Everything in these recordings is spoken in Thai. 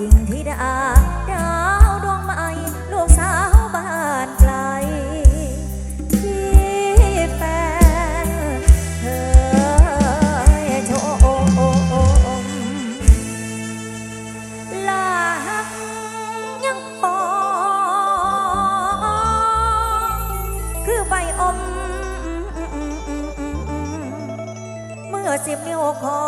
ยิ่งธิดา ดาวดวงใหม่ลูกสาวบ้านไกล ที่แฟนเธอชมลาหักยังพอคือใบอม เมื่อสิบนิ้วคอ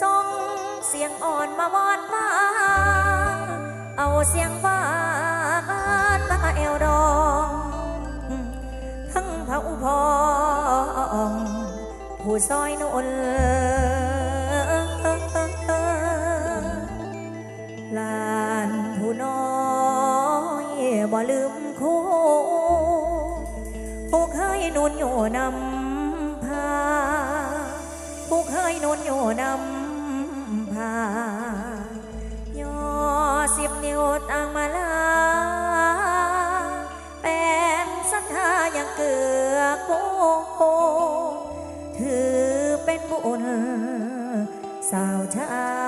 ส่งเสียงอ่อนมาวอนมาเอาเสียงหวานมาเอวดองทั้งพระอุพองผู้ซอยนนลานผู้น้อยบ่ลืมโคผู้เคยนุนอยู่นำ ยนุ่นอยู่นำพาย่อสิบนิ้วต่างมาลาแปลงสัทธาอย่างเกือกโคถือเป็นบุญสาวชา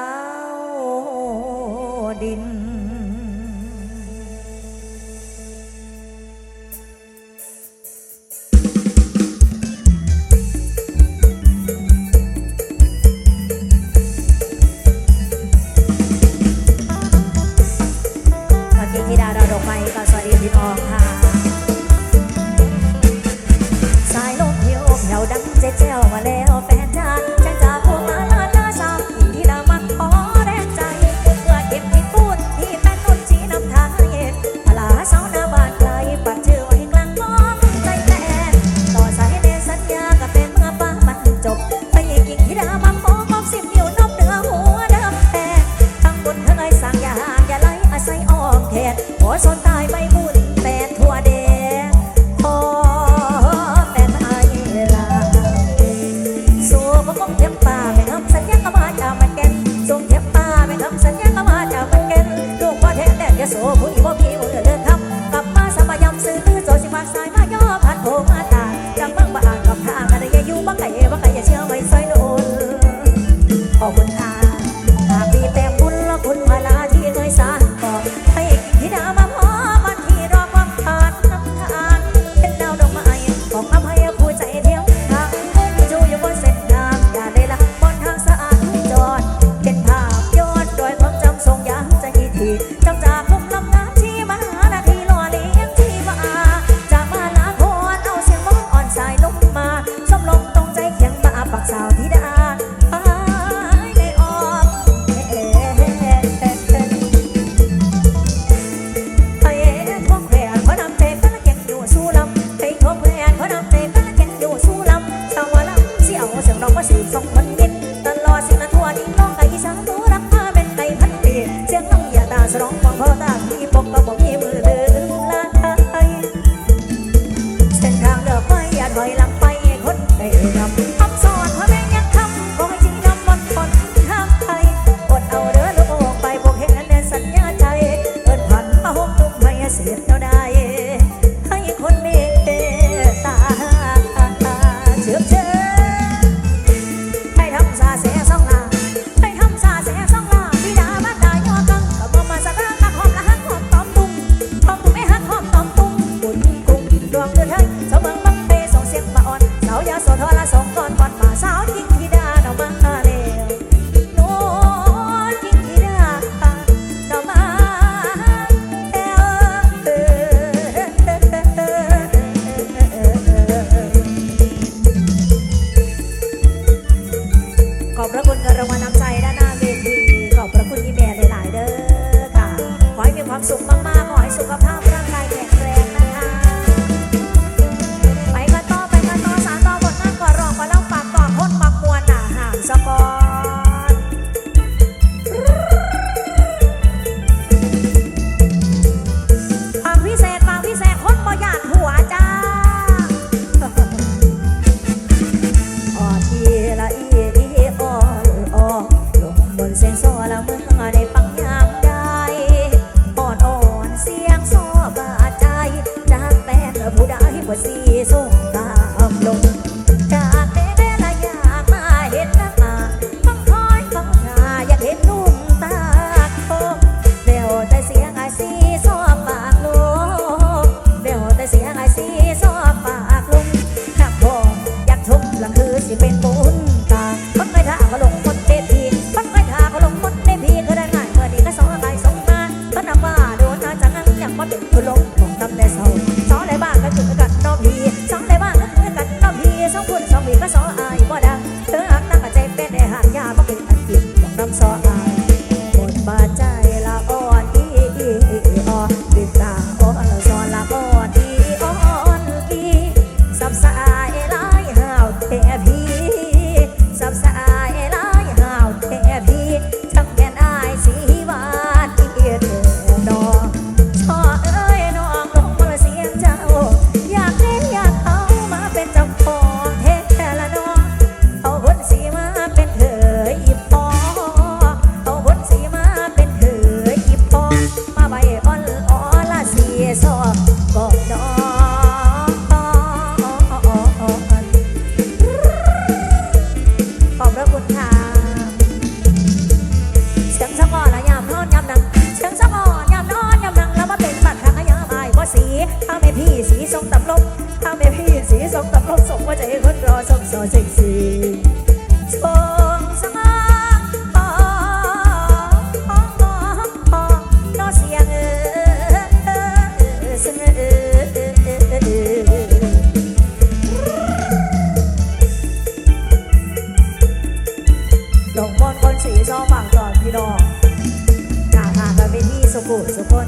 ที่สุขุมสุคน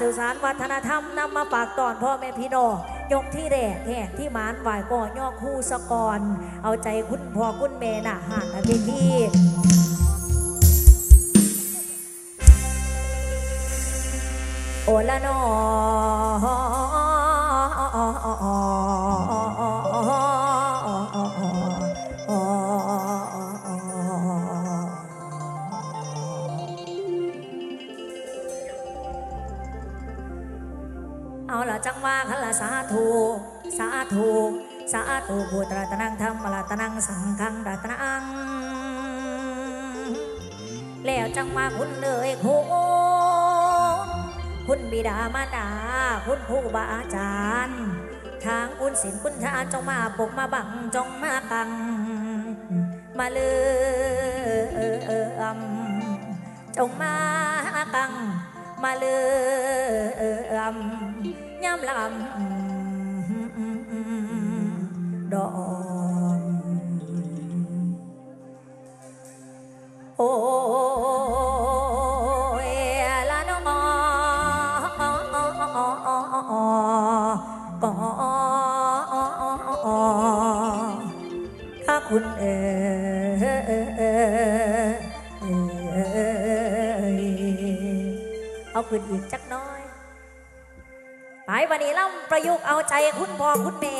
สื่อสารวัฒนธรรมนำมาฝากตอนพ่อแม่พี่น้องยกที่แรกแห่ที่มานไหวก่อย่อคู่สะกอนเอาใจคุณพ่อคุณแม่น่ะหานาทิที่โอละนอ วาคันละสาธุสาธุสาธุพุทธรัตนังธรรมรัตนังสังฆังรัตนัง แล้วจังมาคุณเลยคุณคุณบิดามารดา คุณครูบาอาจารย์ทางคุณศิลปคุณทานจงมาปกมาบังจงมากัง มาเลยจงมากัง มาเล ยย่ำลำดอกโอ้ยละน้อถ้าคุณเอ๋ยเอาขึ้นอีกจัก หน้อยวันนี้ล่ำประยุกต์เอาใจคุณพ่อคุณแม่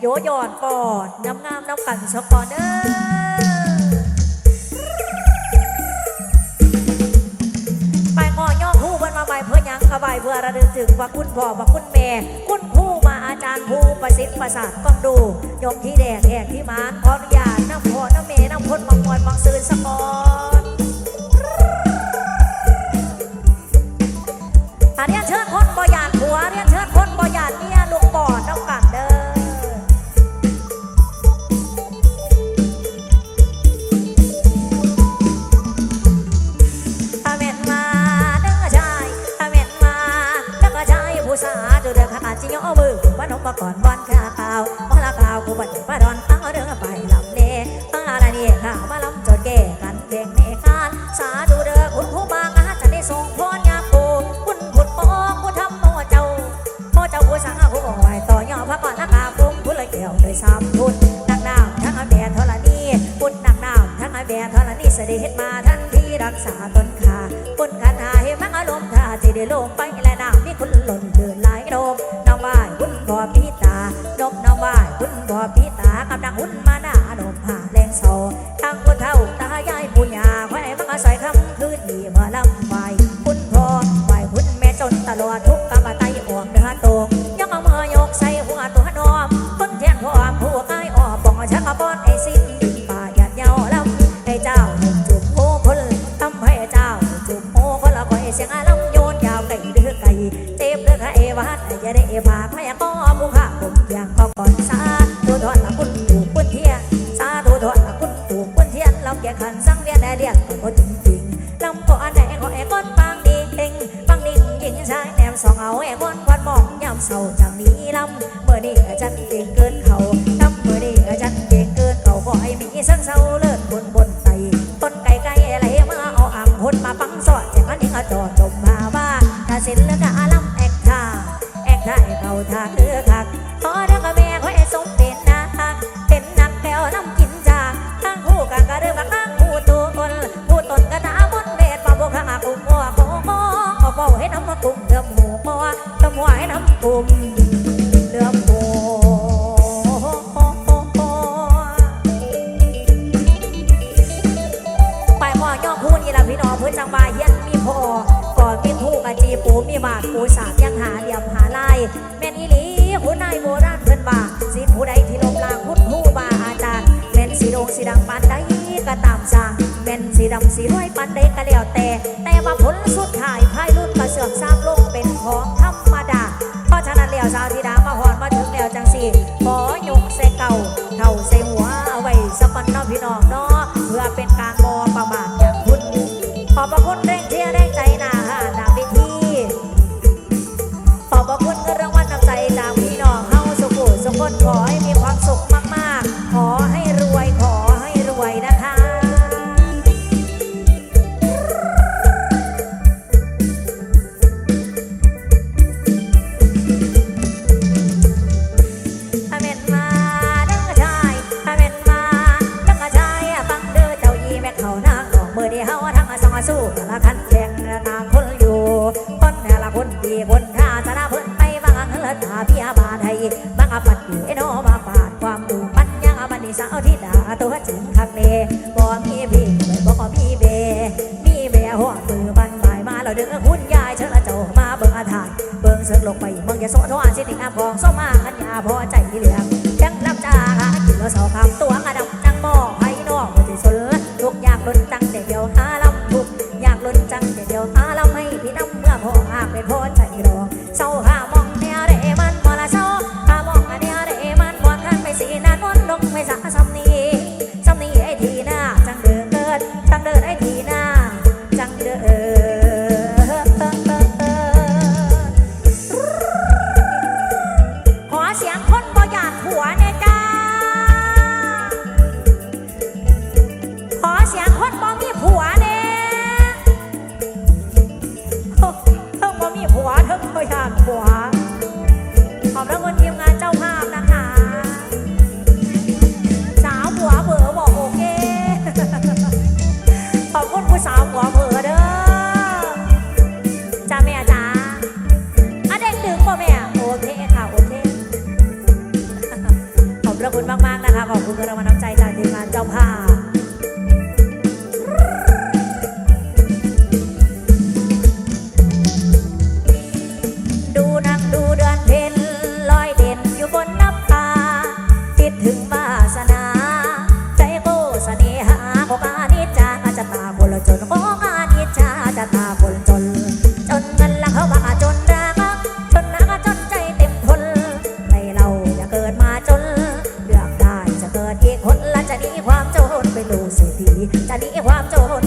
โยยอดกอดงามงามน้ำกันสกอนเด้อไปงอย่อคู่เพิ่นมาใบเพื่อยังกระบายเพื่อระลึกถึงว่าคุณพ่อว่าคุณแม่ คุณครูมาอาจารย์ครูประสิทธิ์ประสาทต้องดูยกที่แดกแหกที่มานขออนุญาตน้ำพ่อน้ำแม่น้ำพ้นมังมวลมังซืนสะกอนอันนี้เชิญคนบ่หยาดหัวเร คนบ่หยาดเมียลูกปอดน้ำกันเด้อถ้าเม็นมาเด้อชายถ้าเม็นมาเด้อชายผู้สาดูเด้อขาจิยอมือวันนกมาก่อนวันข้าข่าวมาละข่ากูบัดป้าดอนเอาเด้อไปลำเล่ตั้งอะไรนี่ข่าวมาลำ ลงไปและน้ำมีคุณหล่นเดินไหลายดมน้องบ่ายคุณบ่อพีตาดมน้องบ่ายคุณบ่อพีตากำลังหุ่นมาหน้าดมผ่าแรงโซทั้งคนเท่าตายายปุญญาไว้มังอาศัยคำคืนดีเมื่อลำไหวคุณพ่อไหวคุณแม่จนตลอดทุกกรรมไตอวมเนื้อตรงยังเอามือยกใส่หัวตัวนอมคนแทนพ่อผู้กายออกปองชักกระป้อนไอ้สิ้นป่าหยาดเยาลำให้เจ้าหนึ่งจุดโอ้คนทำให้เจ้าจุดโอ้คนละคอยเสียงอาลำโยนยาวไก่ เดือไก่เจ็บเดือไก่วัดอย่าได้บาปไม่ก็มุขะผมอย่างก็ก่อนสาธุทอนละคุณถูกคุณเทียนสาธุทอนละคุณถูกคุณเทียนเราแก่ขันสังเวียนได้เรียกคนจริงๆลำก็อันไหนก็ไอ้ก้นปางดีเองปังนิ่งยิงชายแนมสองเอาไอ้ก้นควันมองยามเศร้าจากนี้ลำเมื่อนี้ ว ขุสุขคนขอ บิ่งเสือกลงไปเบิ่งอย่าโซ่วารสิทธิ์ห้ามพอโซ่มาขันยาพอใจเหลืองยังรับจ้าหากินแล้วสอคำตัวกระดำ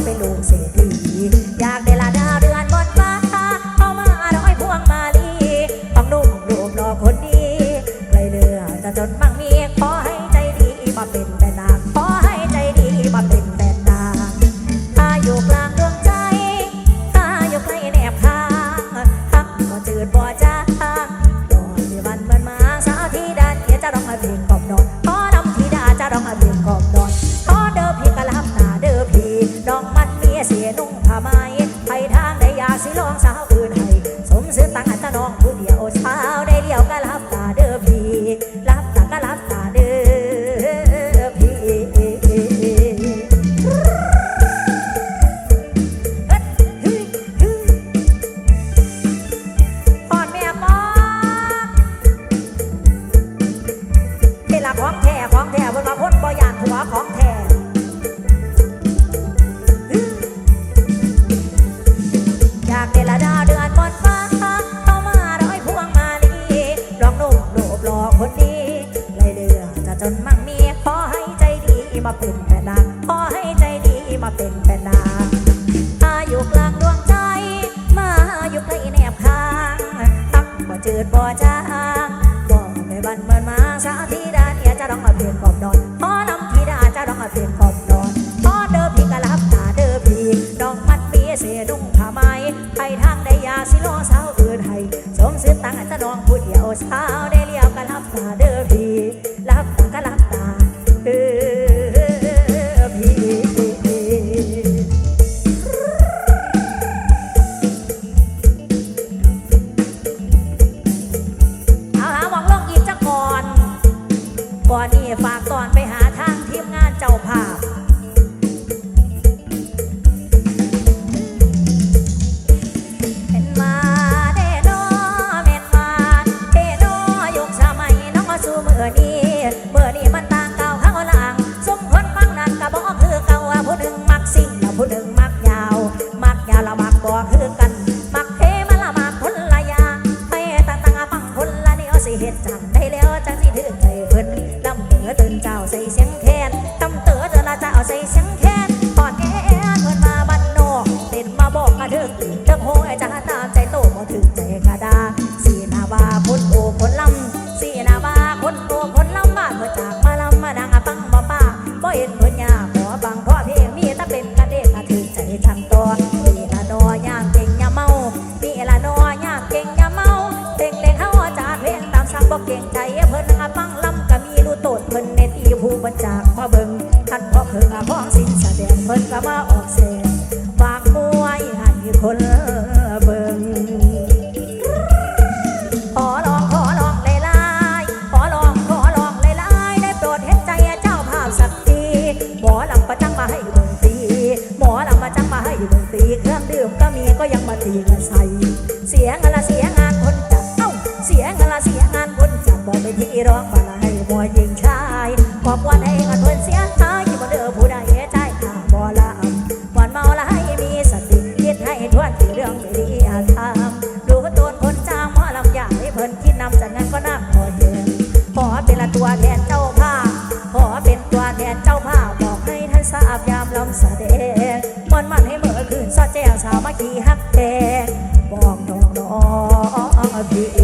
ไปลง อกเสียฝากมวยให้คนเบิ่งขอลองขอลองหลไล่ขอลองขอลองหลไล่ได้โปรดเห็นใจเจ้าภาพสักทีหมอลำประจังมาให้เบิ่งตีหมอลำประจังมาให้เบิ่งตีเครื่องดื่มก็มีก็ยังมาตีมาใส่ แก้วสามัคคีฮักแตกบอกน้องน้องพี่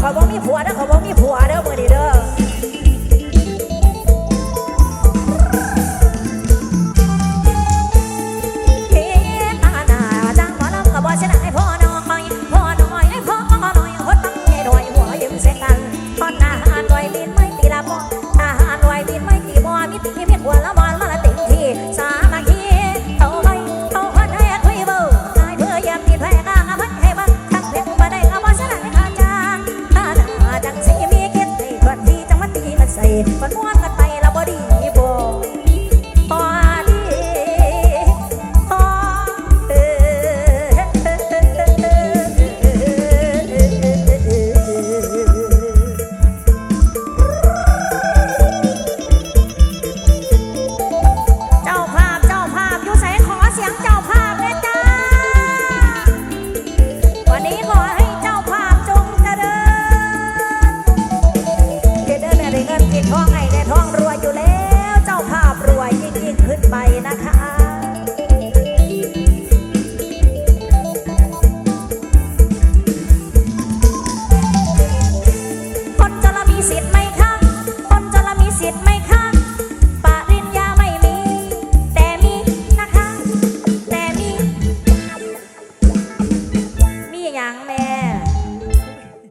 เขาบ่มีผัวนะเขาบ่